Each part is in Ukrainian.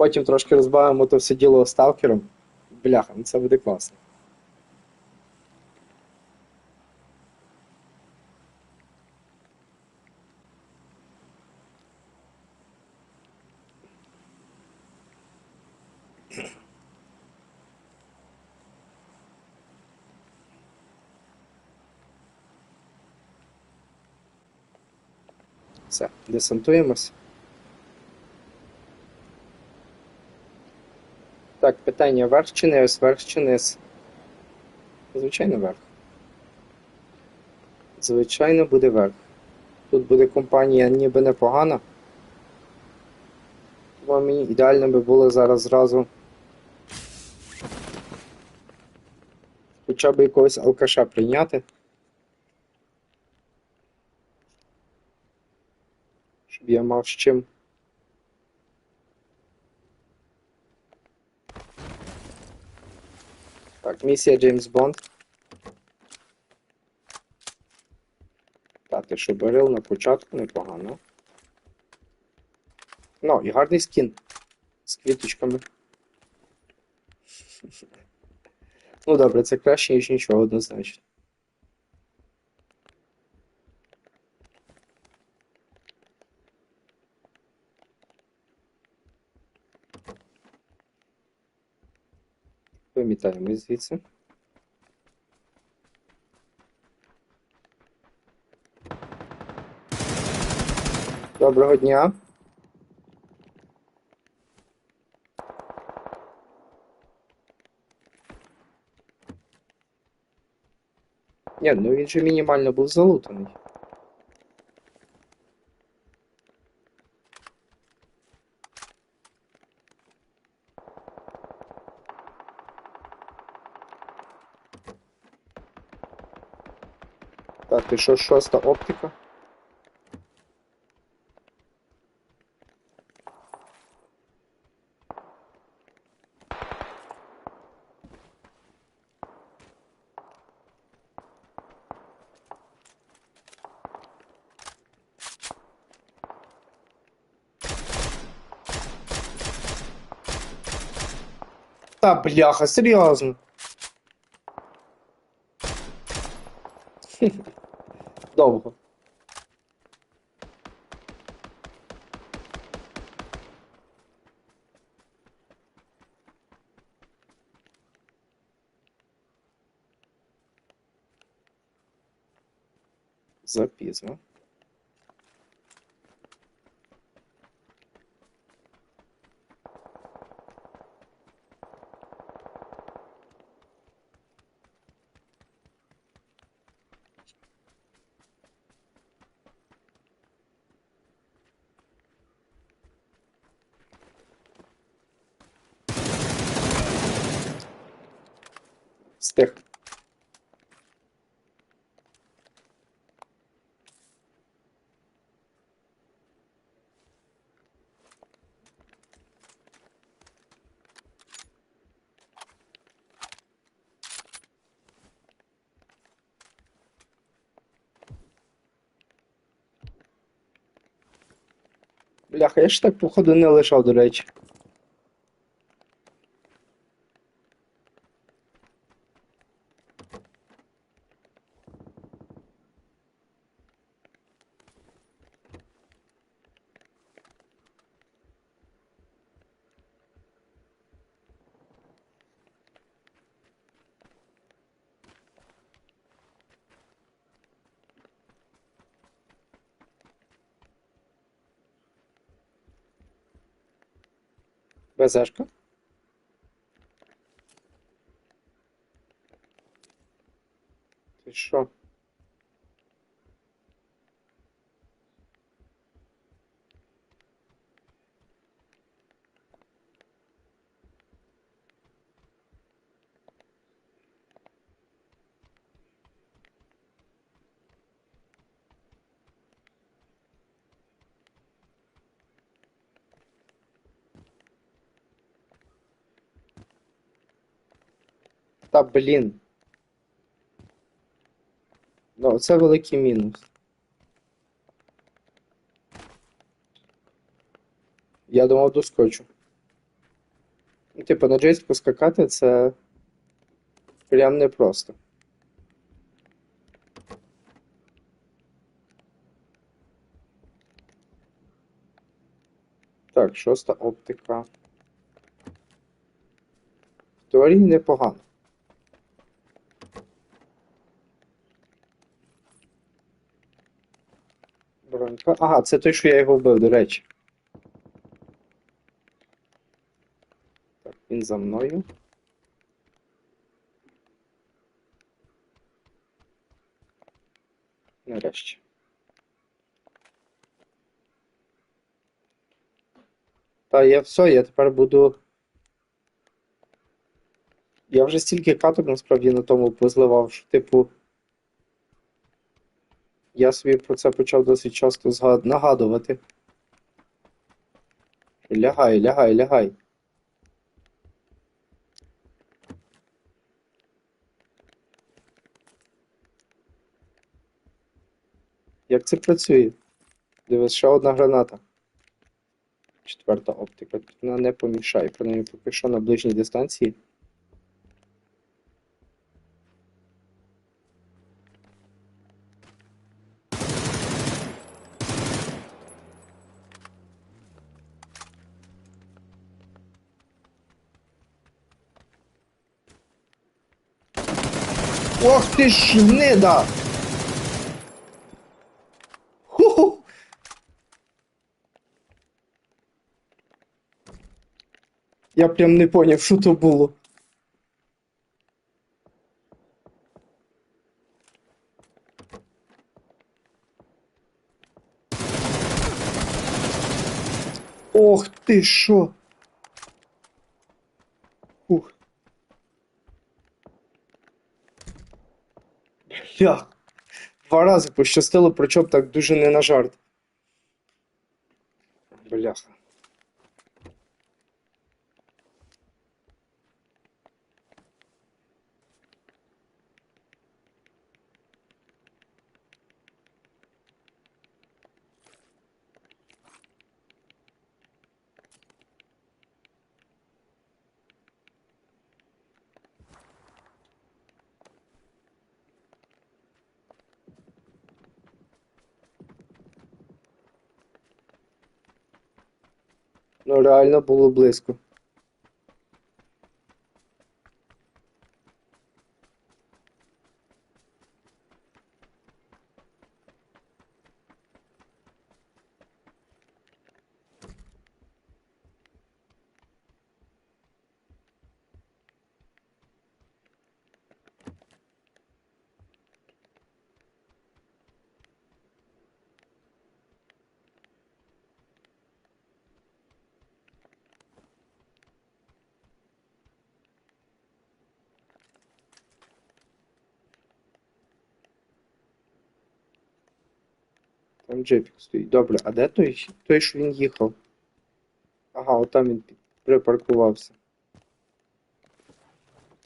Потім трошки розбавимо то все діло сталкером. Бляха, ну це буде класно. Все, десантуємось. Так, питання верх чи низ, верх чи низ? Звичайно, верх. Звичайно, буде верх. Тут буде компанія ніби непогана. Тому мені ідеально би було зараз зразу. Хоча б якогось алкаша прийняти. Щоб я мав з чим. Місія Джеймс Бонд. Так, що берил на початку непогано. Ну, і гарний скін. З квіточками. Ну добре, це краще, ніж нічого, однозначно. Вимітаємо звідси. Доброго дня. Ні, ну він же мінімально був залутаний. Так, і що шоста оптика? Та бляха, серйозно. Zapismo. Бляха, я ж так походу не лишав, до речі. БЗшка. Ти що? Та блін. Ну, це великий мінус. Я думав доскочу. Ну, Типу, на джейстику скакати це прям непросто. Так, шоста оптика. В теорії непогано. Ага, це той, що я його вбив, до речі. Так, він за мною. Нарешті. Та я все, я тепер буду. Я вже стільки каток насправді на тому позливав, що, типу. Я собі про це почав досить часто згад... нагадувати. Лягай, лягай, лягай. Як це працює? Дивись, ще одна граната. Четверта оптика. Вона не помішає, принаймні поки що на ближній дистанції. Ох ти ж гнида! Ху-ху! Я прям не поняв, що то було. Ох ти що? Ух. Бля. Два рази пощастило, причому так дуже не на жарт. Бляха. Ну реально було близько. Там джипік стоїть. Добре, а де той, той, що він їхав? Ага, отам він припаркувався.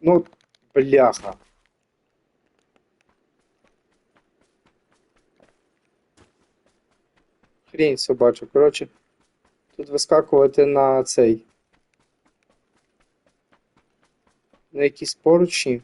Ну, бляха. Хрень собача. Коротше, тут вискакувати на цей. На якісь поручні.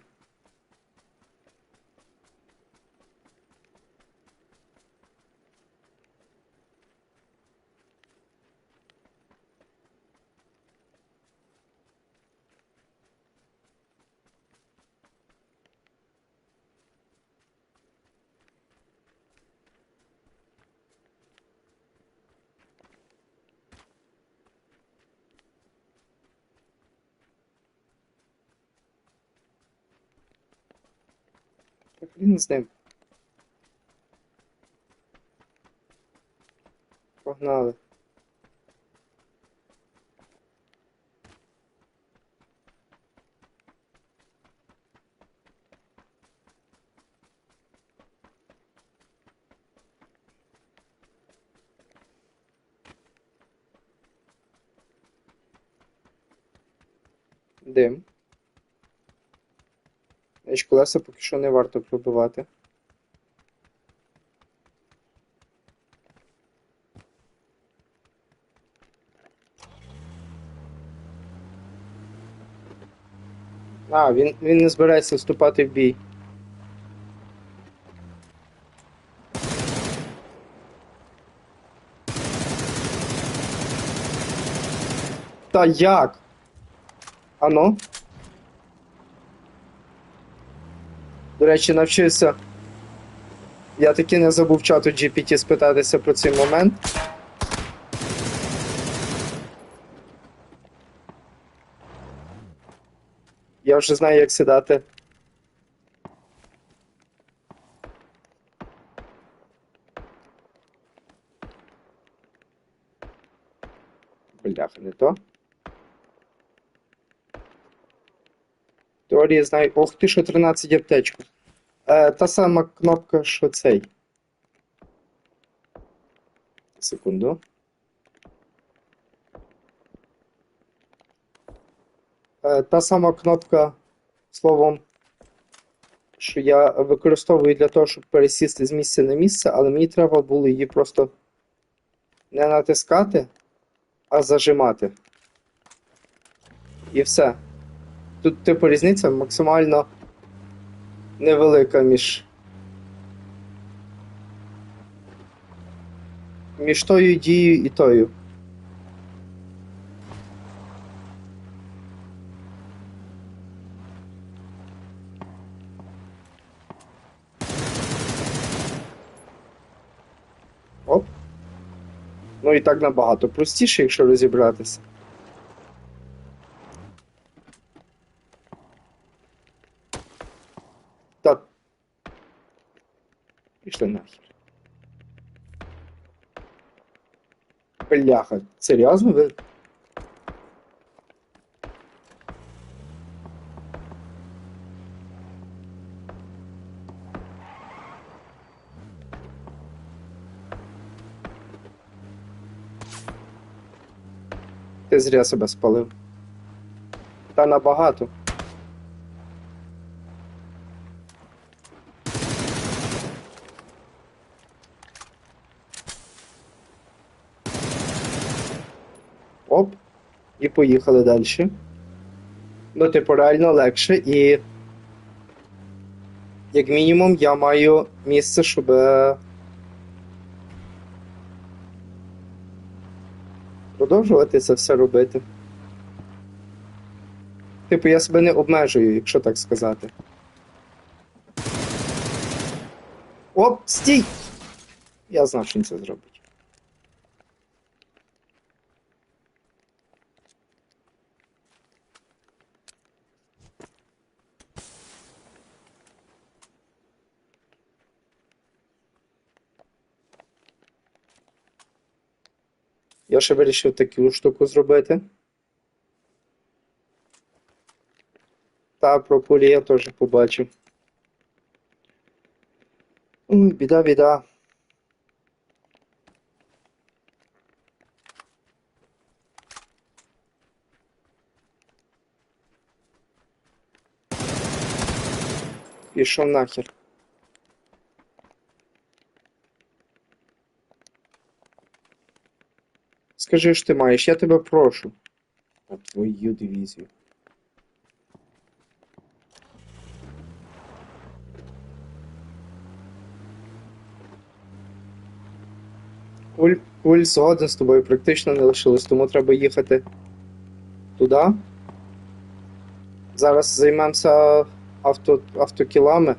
Так він з ним. Погнали. Дим. Значить, колеса поки що не варто пробивати. А, він, він не збирається вступати в бій. Та як? Ано? Речі, навчився. Я таки не забув чату GPT спитатися про цей момент. Я вже знаю, як сідати. Бляха, не то. Теорії знаю. Ох ти, що 13 аптечок. Е, та сама кнопка, що цей. Секунду. Е, та сама кнопка, словом, що я використовую для того, щоб пересісти з місця на місце, але мені треба було її просто не натискати, а зажимати. І все. Тут, типу, різниця максимально невелика між. Між тою дією і тою. Оп. Ну і так набагато простіше, якщо розібратися. Та. Пішли нахер. Бляха, серйозно ви? Ти зря себе спалив. Та набагато. Оп. І поїхали далі. Ну, типу, реально легше і. Як мінімум, я маю місце, щоб. е, Продовжувати це все робити. Типу, я себе не обмежую, якщо так сказати. Оп, стій! Я знав, що він це зробить. Я ще вирішив таку штуку зробити. Та про кулі я теж побачив. Ой, біда, біда. Пішов нахер. Скажи, що ти маєш, я тебе прошу. Та твою дивізію. Куль, куль згоден з тобою практично не лишилось, тому треба їхати туди. Зараз займемося авто, автокілами.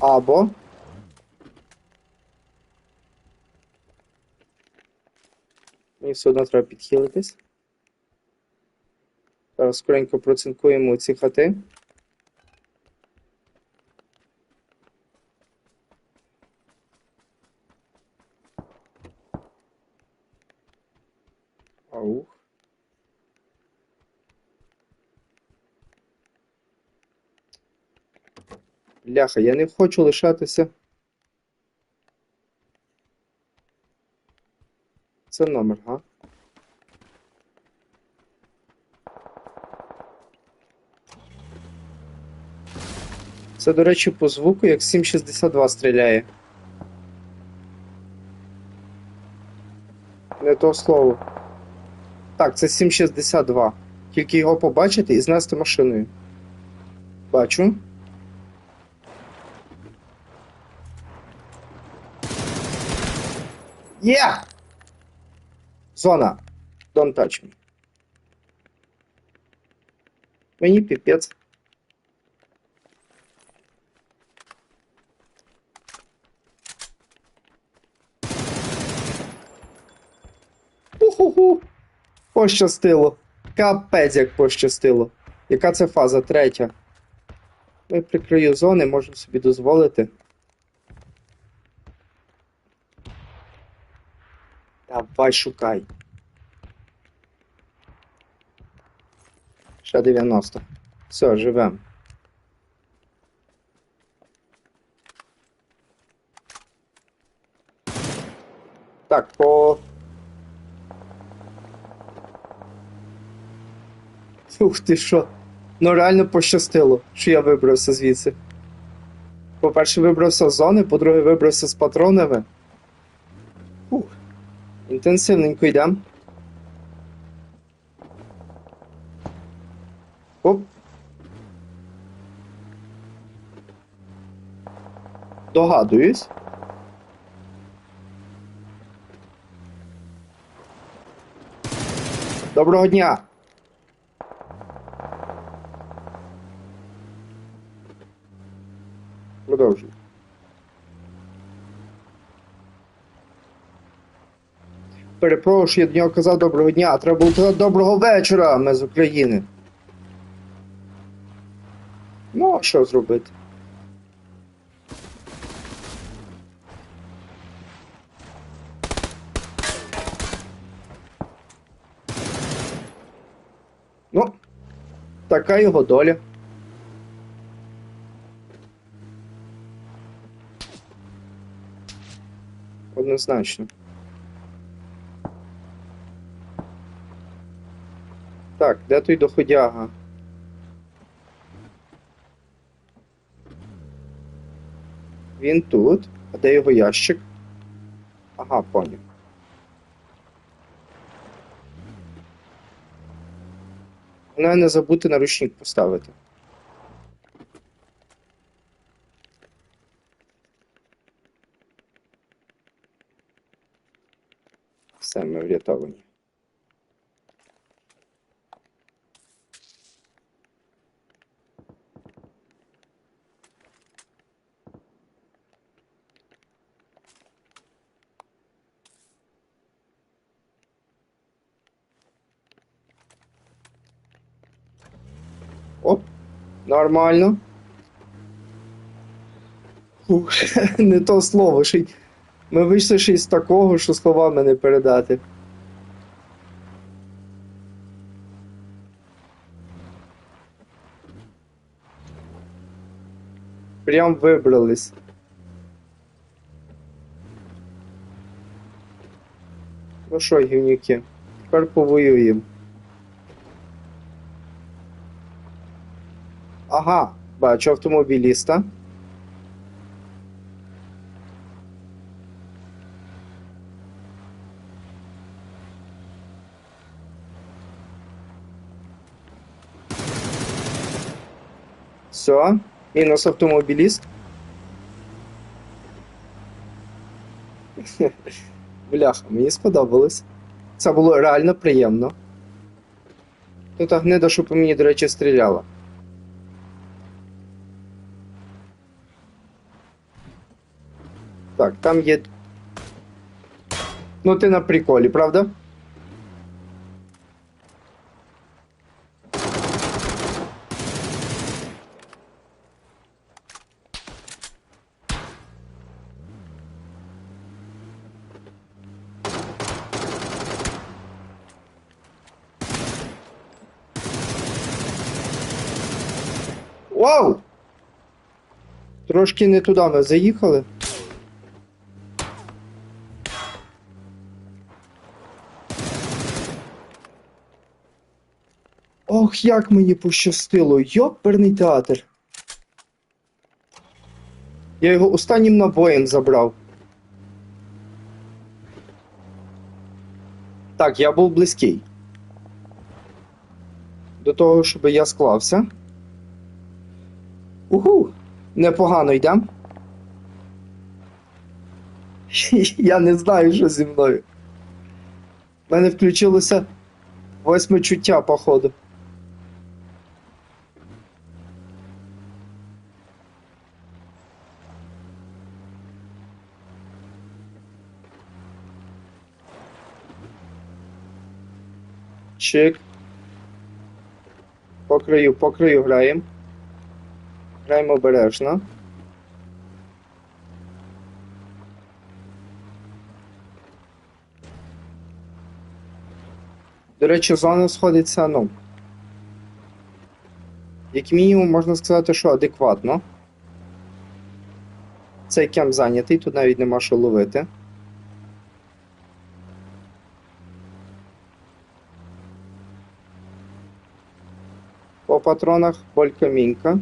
Або. Все одно треба підхилитись. Зараз скоренько процинкуємо ці хати. Аух. Ляха, я не хочу лишатися. Це номер, га? Це, до речі, по звуку як 762 стріляє. Не то слово. Так, це 762. Тільки його побачити і знести машиною. Бачу. Є! Зона. Don't touch me. Мені піпець. Уху-ху. Пощастило. Капець як пощастило. Яка це фаза? Третя. Ми прикрию зони, можемо собі дозволити. Давай шукай. Ще 90. Все, живем. Так, по. Ух ти що. Ну реально пощастило, що я вибрався звідси. По-перше, вибрався з зони, по-друге, вибрався з патронами. Ух. Інтенсивненько йдемо. Оп. Догадуюсь. Доброго дня! Продовжуй. Перепрошую, я до нього казав доброго дня, а треба було казати доброго вечора, ми з України. Ну, а що зробити? Ну, така його доля. Однозначно. Так, де той доходяга? Він тут. А де його ящик? Ага, поняв. Головне не забути наручник поставити. Все, ми врятовані. Оп, нормально. Не то слово. Ми вийшли ще з такого, що словами не передати. Прям вибрались. Ну що, гівнюки, тепер повоюємо. Ага, бачу автомобіліста. Все, мінус автомобіліст. Бляха, мені сподобалось. Це було реально приємно. Та гнида, що по мені, до речі, стріляла. Там є. Ну, ти на приколі, правда? Вау! Трошки не туди ми заїхали. Ох, як мені пощастило, йоперний театр. Я його останнім набоєм забрав. Так, я був близький. До того, щоб я склався. Уху! Непогано йдемо. Я не знаю, що зі мною. У мене включилося восьме чуття, походу. Чик. По краю, по краю граємо. Граємо обережно. До речі, зона сходиться, ну. Як мінімум, можна сказати, що адекватно. Цей кемп зайнятий, тут навіть нема що ловити. По патронах Полька Мінка.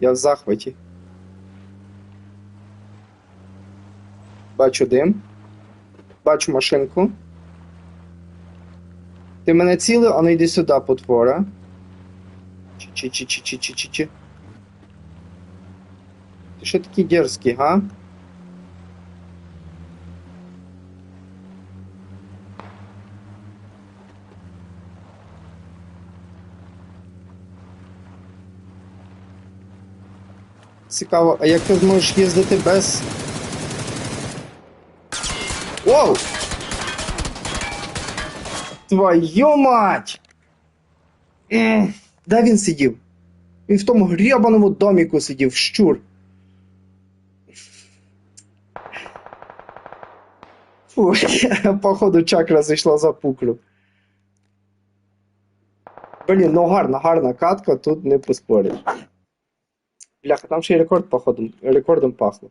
Я в захваті. Бачу дим. Бачу машинку. Ти мене цілив, а ну йди сюди, потвора. Чи-чи-чи-чи-чи-чи-чи. Ти що такий дерзкий, га? Цікаво, а як ти зможеш їздити без. Воу! Твою мать! Де він сидів? Він в тому гребаному доміку сидів, щур. Фу, походу чакра зайшла за пуклю. Блін, ну гарна, гарна катка, тут не поспориш. Бляха, там ще й рекорд, походу, рекордом пахло.